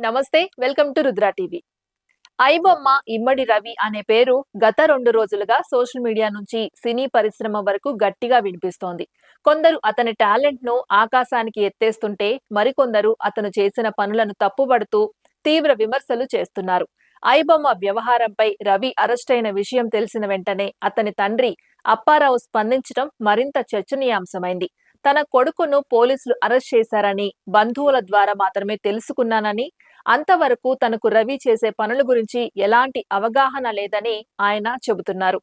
నమస్తే welcome to Rudra TV. IBomma Immadi Ravi అనే పేరు గత రెండు రోజులుగా సోషల్ మీడియా నుంచి సినీ పరిశ్రమ వరకు గట్టిగా వినిపిస్తోంది. కొందరు అతని టాలెంట్ను ఆకాశానికి ఎత్తేస్తుంటే మరికొందరు అతను చేసిన పనులను తప్పుపడుతూ తీవ్ర విమర్శలు చేస్తున్నారు. ఐబొమ్మ వ్యవహారంపై రవి అరెస్ట్ అయిన విషయం తెలిసిన వెంటనే అతని తండ్రి అప్పారావు స్పందించడం మరింత చర్చనీయాంశమైంది. తన కొడుకును పోలీసులు అరెస్ట్ చేశారని బంధువుల ద్వారా మాత్రమే తెలుసుకున్నానని అంతవరకు తనకు రవి చేసే పనుల గురించి ఎలాంటి అవగాహన లేదని ఆయన చెబుతున్నారు.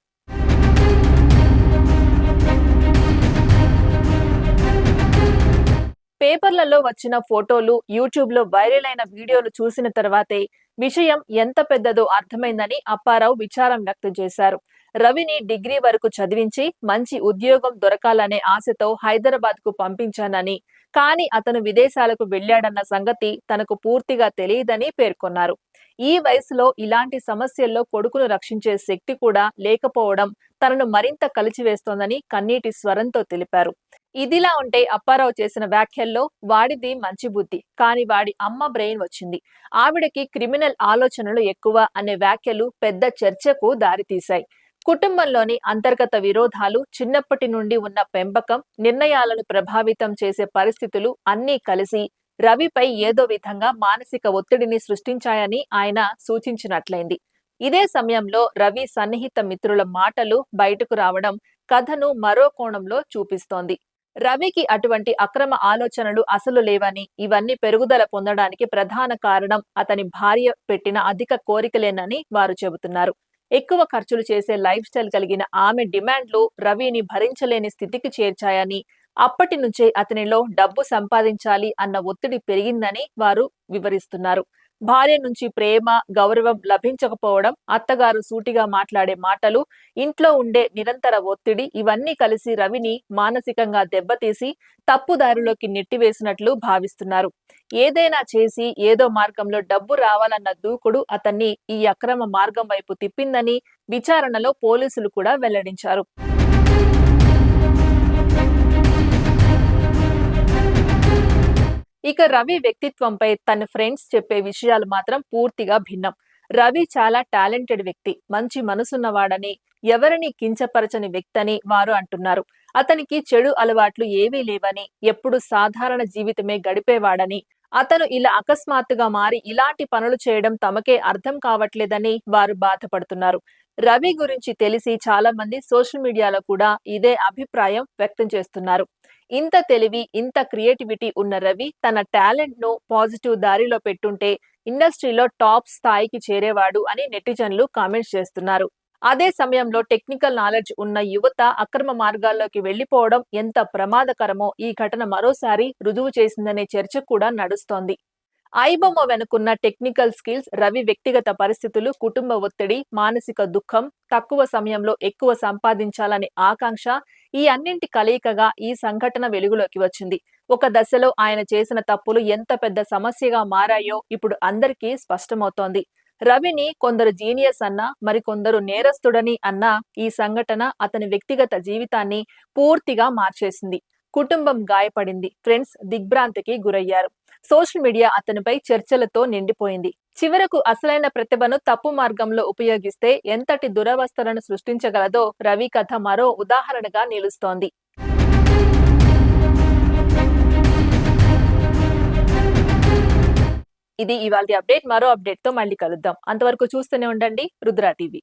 పేపర్లలో వచ్చిన ఫోటోలు యూట్యూబ్లో వైరల్ అయిన వీడియోలు చూసిన తర్వాతే విషయం ఎంత పెద్దదో అర్థమైందని అప్పారావు విచారం వ్యక్తం చేశారు. రవిని డిగ్రీ వరకు చదివించి మంచి ఉద్యోగం దొరకాలనే ఆశతో హైదరాబాద్కు పంపించానని కానీ అతను విదేశాలకు వెళ్ళాడన్న సంగతి తనకు పూర్తిగా తెలియదని పేర్కొన్నారు. ఈ వయసులో ఇలాంటి సమస్యల్లో కొడుకును రక్షించే శక్తి కూడా లేకపోవడం తనను మరింత కలిచివేస్తోందని కన్నీటి స్వరంతో తెలిపారు. ఇదిలా ఉంటే అప్పారావు చేసిన వ్యాఖ్యల్లో వాడిది మంచి బుద్ధి కాని వాడి అమ్మ బ్రెయిన్ వచ్చింది. ఆవిడకి క్రిమినల్ ఆలోచనలు ఎక్కువ అనే వ్యాఖ్యలు పెద్ద చర్చకు దారితీశాయి. కుటుంబంలోని అంతర్గత విరోధాలు చిన్నప్పటి నుండి ఉన్న పెంపకం నిర్ణయాలను ప్రభావితం చేసే పరిస్థితులు అన్నీ కలిసి రవిపై ఏదో విధంగా మానసిక ఒత్తిడిని సృష్టించాయని ఆయన సూచించినట్లయింది ఇదే సమయంలో రవి సన్నిహిత మిత్రుల మాటలు బయటకు రావడం కథను మరో కోణంలో చూపిస్తోంది. రవికి అటువంటి అక్రమ ఆలోచనలు అసలు లేవని ఇవన్నీ పెరుగుదల పొందడానికి ప్రధాన కారణం అతని భార్య పెట్టిన అధిక కోరికలేనని వారు చెబుతున్నారు. ఎక్కువ ఖర్చులు చేసే లైఫ్ స్టైల్ కలిగిన ఆమె డిమాండ్లు రవిని భరించలేని స్థితికి చేర్చాయని అప్పటి నుంచే అతనిలో డబ్బు సంపాదించాలి అన్న ఒత్తిడి పెరిగిందని వారు వివరిస్తున్నారు. భార్య నుంచి ప్రేమ గౌరవం లభించకపోవడం అత్తగారు సూటిగా మాట్లాడే మాటలు ఇంట్లో ఉండే నిరంతర ఒత్తిడి ఇవన్నీ కలిసి రవిని మానసికంగా దెబ్బతీసి తప్పుదారిలోకి నెట్టివేసినట్లు భావిస్తున్నారు. ఏదైనా చేసి ఏదో మార్గంలో డబ్బు రావాలన్న దూకుడు అతన్ని ఈ అక్రమ మార్గం వైపు తిప్పిందని విచారణలో పోలీసులు కూడా వెల్లడించారు. ఇక రవి వ్యక్తిత్వంపై తన ఫ్రెండ్స్ చెప్పే విషయాలు మాత్రం పూర్తిగా భిన్నం. రవి చాలా టాలెంటెడ్ వ్యక్తి మంచి మనసున్నవాడని ఎవరిని కించపరచని వ్యక్తని వారు అంటున్నారు. అతనికి చెడు అలవాట్లు ఏవీ లేవని ఎప్పుడు సాధారణ జీవితమే గడిపేవాడని అతను ఇలా అకస్మాత్తుగా మారి ఇలాంటి పనులు చేయడం తమకే అర్థం కావట్లేదని వారు బాధపడుతున్నారు. రవి గురించి తెలిసి చాలా మంది సోషల్ మీడియాలో కూడా ఇదే అభిప్రాయం వ్యక్తం చేస్తున్నారు. ఇంత తెలివి ఇంత క్రియేటివిటీ ఉన్న రవి తన టాలెంట్ను పాజిటివ్ దారిలో పెట్టుంటే ఇండస్ట్రీలో టాప్ స్థాయికి చేరేవాడు అని నెటిజన్లు కామెంట్స్ చేస్తున్నారు. అదే సమయంలో టెక్నికల్ నాలెడ్జ్ ఉన్న యువత అక్రమ మార్గాల్లోకి వెళ్ళిపోవడం ఎంత ప్రమాదకరమో ఈ ఘటన మరోసారి రుజువు చేసిందనే చర్చ కూడా నడుస్తోంది. ఐబొమ్మ వెనుకున్న టెక్నికల్ స్కిల్స్ రవి వ్యక్తిగత పరిస్థితులు కుటుంబ ఒత్తిడి మానసిక దుఃఖం తక్కువ సమయంలో ఎక్కువ సంపాదించాలనే ఆకాంక్ష ఈ అన్నింటి కలయికగా ఈ సంఘటన వెలుగులోకి వచ్చింది. ఒక దశలో ఆయన చేసిన తప్పులు ఎంత పెద్ద సమస్యగా మారాయో ఇప్పుడు అందరికీ స్పష్టమవుతోంది. రవిని కొందరు జీనియస్ అన్నా మరికొందరు నేరస్తుడని అన్నా ఈ సంఘటన అతని వ్యక్తిగత జీవితాన్ని పూర్తిగా మార్చేసింది. కుటుంబం గాయపడింది. ఫ్రెండ్స్ దిగ్భ్రాంతికి గురయ్యారు. సోషల్ మీడియా అతనిపై చర్చలతో నిండిపోయింది. చివరకు అసలైన ప్రతిభను తప్పు మార్గంలో ఉపయోగిస్తే ఎంతటి దురవస్థలను సృష్టించగలదో రవి కథ మరో ఉదాహరణగా నిలుస్తోంది. ఇది ఇవాళ అప్డేట్. మరో అప్డేట్తో మళ్ళీ కలుద్దాం. అంతవరకు చూస్తూనే ఉండండి. రుద్రా టీవీ.